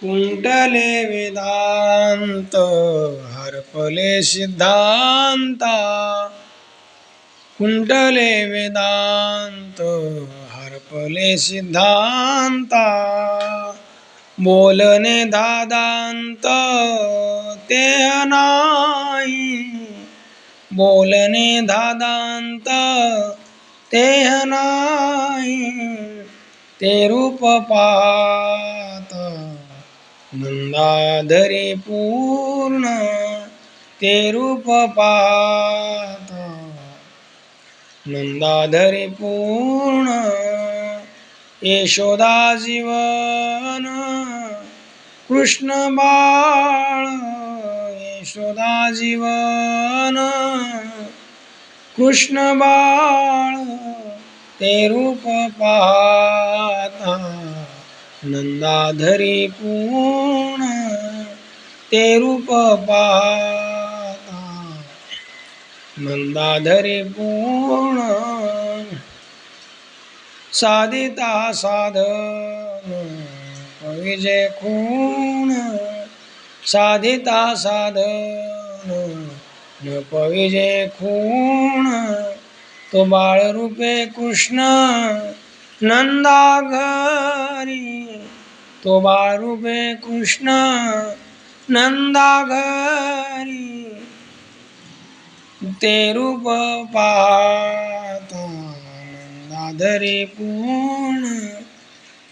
कुंटले वेदांत हरपले सिद्धांता. कुंटले वेदांत हरपले सिद्धांता. बोलने दादांत ते नाही. बोलने दादांत ते नाही. ते रूप पा नंदाधरी पूर्ण ते रूप पात नंदाधरी पूर्ण यशोदा जीवन कृष्ण बाळ यशोदा जीवन कृष्ण बाळ ते रूप पाहता. नंदाधरी पूर्ण, ते रूप पाहता। नंदाधरी पूर्ण, साधिता साधन विजय खूण साधिता साधन न खूण तो बाळ रूपे कृष्ण नंदा घरी रूपे कृष्ण नंदाघरी। ते रूप पाहता नंदाधरी पूर्ण।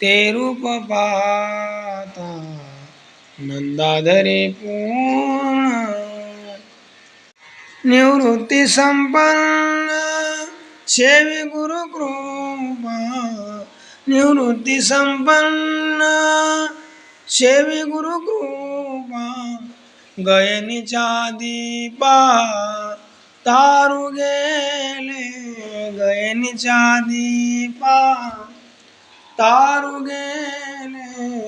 ते रूप पाहता नंदाधरी पूर्ण। निवृत्ती संपन्न सेवी गुरु कृपा। निवृत्ती संपन्न। सेवी गुरु कृपा गयनीच्या दीपा तारू गेले गयनीच्या दीपा तारू गेले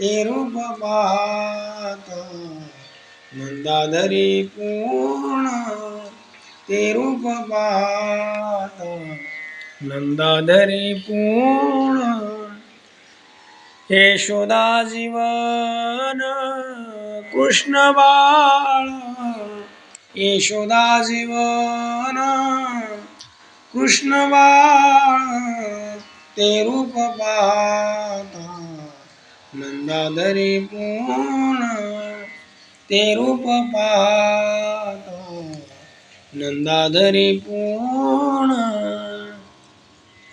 ते रूप पाहता नंदाधरी पूर्ण ते रूप पाहता नंदाधरी पूर्ण यशोदा जीवन कृष्ण बाळ यशोदा जीवन कृष्ण बाळ ते रूप पाहता. नंदाधरी पूर्ण ते रूप पाहता. नंदाधरी पूर्ण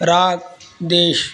राग देश